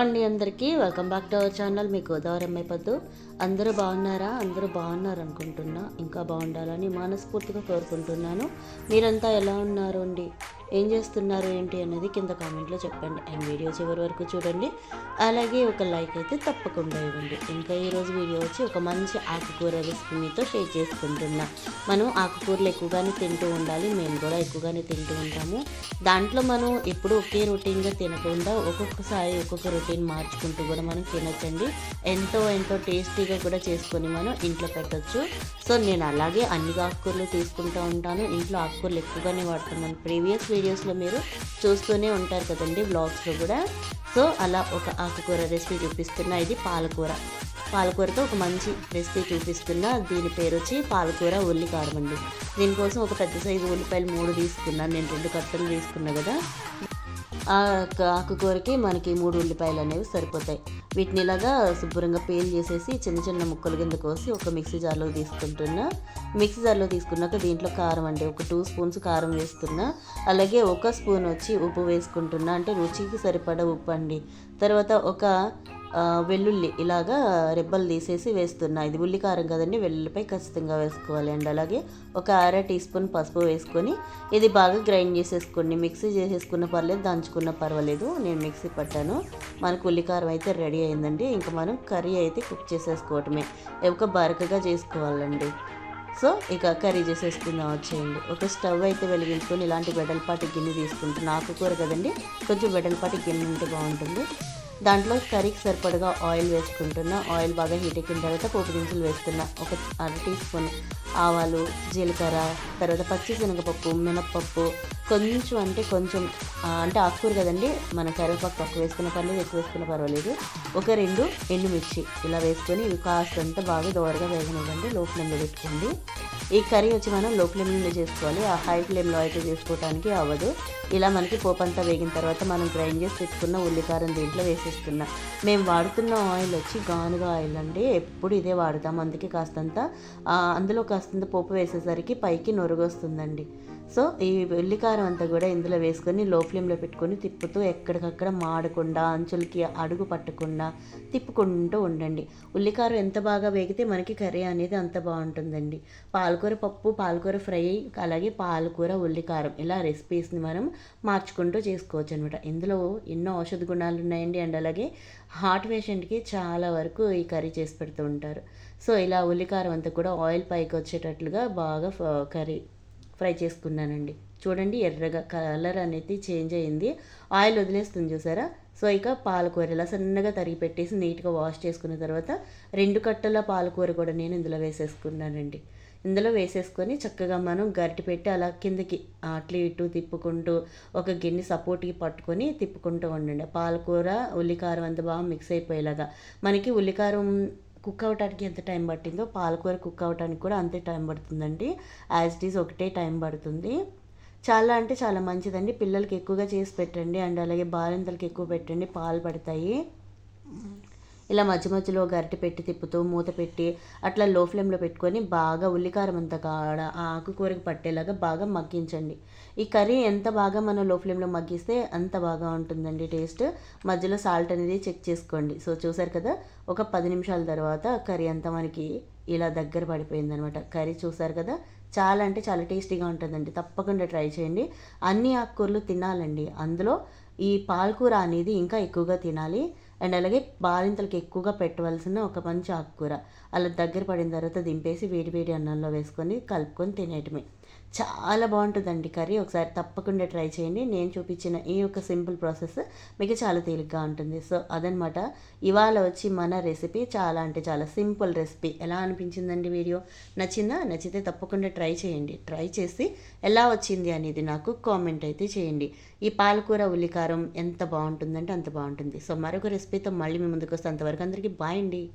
అండి అందరికీ. Welcome back to our channel మీ గోదావరి అమ్మాయి పద్దు. అందరూ బాగున్నారా? అందరూ బాగున్నారు అనుకుంటున్నా ఇంకా బాగుండాలని మనస్ఫూర్తిగా కోరుకుంటున్నాను. మీరంతా ఎలా ఉన్నారు అండి? ఏం చేస్తున్నారు ఏంటి అనేది కింద కామెంట్లో చెప్పండి. అండ్ వీడియో చివరి వరకు చూడండి. అలాగే ఒక లైక్ అయితే తప్పకుండా ఇవ్వండి. ఇంకా ఈరోజు వీడియో వచ్చి ఒక మంచి ఆకుకూర రెసిపీ మీతో షేర్ చేసుకుంటున్నా. మనం ఆకుకూరలు ఎక్కువగానే తింటూ ఉండాలి. మేము కూడా ఎక్కువగానే తింటూ ఉంటాము. దాంట్లో మనం ఎప్పుడు ఒకే రొటీన్గా తినకుండా ఒక్కొక్కసారి ఒక్కొక్క రొటీన్ మార్చుకుంటూ కూడా మనం తినచ్చండి. ఎంతో ఎంతో టేస్టీగా కూడా చేసుకొని మనం ఇంట్లో పెట్టచ్చు. సో నేను అలాగే అన్ని ఆకుకూరలు తీసుకుంటూ ఉంటాను. ఇంట్లో ఆకుకూరలు ఎక్కువగానే వాడుతున్నాను ప్రీవియస్ వీడియోస్లో మీరు చూస్తూనే ఉంటారు కదండి బ్లాగ్స్లో కూడా. సో అలా ఒక ఆకుకూర రెసిపీ చూపిస్తున్నా. ఇది పాలకూర. పాలకూరతో ఒక మంచి రెసిపీ చూపిస్తున్నా. దీని పేరు వచ్చి పాలకూర ఉల్లికారం అండి దీనికోసం ఒక పెద్ద సైజు ఉల్లిపాయలు మూడు తీసుకున్నాను. నేను రెండు కట్టలు తీసుకున్నా కదా. ఆ ఆకుకూరకి మనకి మూడు ఉల్లిపాయలు అనేవి సరిపోతాయి. వీటిని ఇలాగా శుభ్రంగా పేల్ చేసేసి చిన్న చిన్న ముక్కలు కింద కోసి ఒక మిక్సీ జార్లో తీసుకుంటున్నా మిక్సీ జార్లో తీసుకున్నాక దీంట్లో కారం అండి ఒక టూ స్పూన్స్ కారం వేస్తున్నా అలాగే ఒక స్పూన్ వచ్చి ఉప్పు వేసుకుంటున్నా అంటే రుచికి సరిపడా ఉప్పు అండి. తర్వాత ఒక వెల్లుల్లి ఇలాగా రెబ్బలు తీసేసి వేస్తున్నా. ఇది ఉల్లికారం కదండి వెల్లుల్లిపై ఖచ్చితంగా వేసుకోవాలి. అండి అలాగే ఒక అర టీ స్పూన్ పసుపు వేసుకొని ఇది బాగా గ్రైండ్ చేసేసుకోండి. మిక్సీ చేసేసుకున్న పర్లేదు దంచుకున్న పర్వాలేదు. నేను మిక్సీ పట్టాను. మనకు ఉల్లికారం అయితే రెడీ అయిందండి. ఇంకా మనం కర్రీ అయితే కుక్ చేసేసుకోవటమే. ఒక బరకగా చేసుకోవాలండి. సో ఇక కర్రీ చేసేసుకుందాం. వచ్చేయండి. ఒక స్టవ్ అయితే వెలిగించుకొని ఇలాంటి వెడల్పాటి గిన్నె తీసుకుంటున్నాను ఆకుకూర కదండి కొంచెం వెడల్పాటి గిన్నె ఉంటే బాగుంటుంది. దాంట్లో కర్రీకి సరిపడగా ఆయిల్ వేసుకుంటున్నా. ఆయిల్ బాగా హీట్ ఎక్కిన తర్వాత పోపు దినుసులు వేస్తున్నా. ఒక అర టీ స్పూన్ ఆవాలు జీలకర్ర తర్వాత పచ్చి శనగపప్పు మినప్పప్పు. కొంచెం అంటే కొంచెం అంటే ఆకుకూర కదండి మన కరివేపాకు తక్కువ వేసుకున్న పర్లేదు ఎక్కువ వేసుకున్న పర్వాలేదు. ఒక రెండు ఎండుమిర్చి ఇలా వేసుకొని ఇవి కాస్తంత బాగా దోరగా వేగనివ్వండి లో ఫ్లేమ్లో పెట్టుకోండి. ఈ కర్రీ వచ్చి మనం లో ఫ్లేమ్లో చేసుకోవాలి. ఆ హై ఫ్లేమ్లో అయితే చేసుకోవడానికి అవ్వదు. ఇలా మనకి పోపు అంతా వేగిన తర్వాత మనం గ్రైండ్ చేసి పెట్టుకున్న ఉల్లికారం దీంట్లో వేసేస్తున్నాం మేము వాడుతున్న ఆయిల్ వచ్చి గానుగా ఆయిల్ అండి. ఎప్పుడు ఇదే వాడతాం. అందుకే కాస్తంత అందులో కాస్తంత పోపు వేసేసరికి పైకి నొరుగొస్తుందండి. సో ఈ ఉల్లికారం అంతా కూడా ఇందులో వేసుకొని లో ఫ్లేమ్లో పెట్టుకొని తిప్పుతూ ఎక్కడికక్కడ మాడకుండా అంచులకి అడుగు పట్టకుండా తిప్పుకుంటూ ఉండండి. ఉల్లికారం ఎంత బాగా వేగితే మనకి కర్రీ అనేది అంత బాగుంటుందండి. పాలకూర పప్పు పాలకూర ఫ్రై అలాగే పాలకూర ఉల్లికారం ఇలా రెసిపీస్ని మనం మార్చుకుంటూ చేసుకోవచ్చు అనమాట ఇందులో ఎన్నో ఔషధ గుణాలు ఉన్నాయండి అండ్ అలాగే హార్ట్ పేషెంట్కి చాలా వరకు ఈ కర్రీ చేసి పెడుతూ ఉంటారు. సో ఇలా ఉల్లికారం అంతా కూడా ఆయిల్ పైకి వచ్చేటట్లుగా బాగా కర్రీ ఫ్రై చేసుకున్నానండి. చూడండి ఎర్రగా కలర్ అనేది చేంజ్ అయింది. ఆయిల్ వదిలేస్తుంది చూసారా? సో ఇక పాలకూర ఇలా సన్నగా తరిగి పెట్టేసి నీట్గా వాష్ చేసుకున్న తర్వాత రెండు కట్టల పాలకూర కూడా నేను ఇందులో వేసేసుకున్నానండి. ఇందులో వేసేసుకొని చక్కగా మనం గరిటె పెట్టి అలా కిందకి అట్లు ఇటు తిప్పుకుంటూ ఒక గిన్నె సపోర్ట్కి పట్టుకొని తిప్పుకుంటూ ఉండండి. పాలకూర ఉల్లికారం అంత బాగా మిక్స్ అయిపోయేలాగా. మనకి ఉల్లికారం కుక్ అవడానికి ఎంత టైం పట్టిందో పాలకూర కుక్ అవడానికి కూడా అంతే టైం పడుతుందండి. యాజ్ ఇట్ ఈజ్ ఒకటే టైం పడుతుంది. చాలా అంటే చాలా మంచిదండి. పిల్లలకి ఎక్కువగా చేసి పెట్టండి. అండ్ అలాగే బాలింతలకి ఎక్కువ పెట్టండి. పాలు పడతాయి. ఇలా మధ్య మధ్యలో గరిటె పెట్టి తిప్పుతూ మూత పెట్టి అట్లా లో ఫ్లేమ్లో పెట్టుకొని బాగా ఉల్లికారం అంతా కాడ ఆ ఆకుకూరకి పట్టేలాగా బాగా మగ్గించండి. ఈ కర్రీ ఎంత బాగా మనం లో ఫ్లేమ్లో మగ్గిస్తే అంత బాగా ఉంటుందండి టేస్ట్. మధ్యలో సాల్ట్ అనేది చెక్ చేసుకోండి. సో చూసారు కదా ఒక పది నిమిషాల తర్వాత కర్రీ అంతా మనకి ఇలా దగ్గర పడిపోయింది అనమాట కర్రీ చూసారు కదా చాలా అంటే చాలా టేస్టీగా ఉంటుందండి. తప్పకుండా ట్రై చేయండి. అన్ని ఆకుకూరలు తినాలండి. అందులో ఈ పాలకూర అనేది ఇంకా ఎక్కువగా తినాలి. అండ్ అలాగే బాలింతలకు ఎక్కువగా పెట్టవలసిన ఒక మంచి ఆకుకూర. అలా దగ్గర పడిన తర్వాత దింపేసి వేడి వేడి అన్నంలో వేసుకొని కలుపుకొని తినేయటమే. చాలా బాగుంటుందండి కర్రీ. ఒకసారి తప్పకుండా ట్రై చేయండి. నేను చూపించిన ఈ యొక్క సింపుల్ ప్రాసెస్ మీకు చాలా తేలిగ్గా ఉంటుంది. సో అదనమాట. ఇవాళ వచ్చి మన రెసిపీ చాలా అంటే చాలా సింపుల్ రెసిపీ. ఎలా అనిపించిందండి వీడియో? నచ్చిందా? నచ్చితే తప్పకుండా ట్రై చేయండి. ట్రై చేసి ఎలా వచ్చింది అనేది నాకు కామెంట్ అయితే చేయండి. ఈ పాలకూర ఉల్లికారం ఎంత బాగుంటుందంటే అంత బాగుంటుంది. సో మరొక రెసిపీతో మళ్ళీ మీ ముందుకు వస్తే అంతవరకు అందరికీ బాయ్ అండి.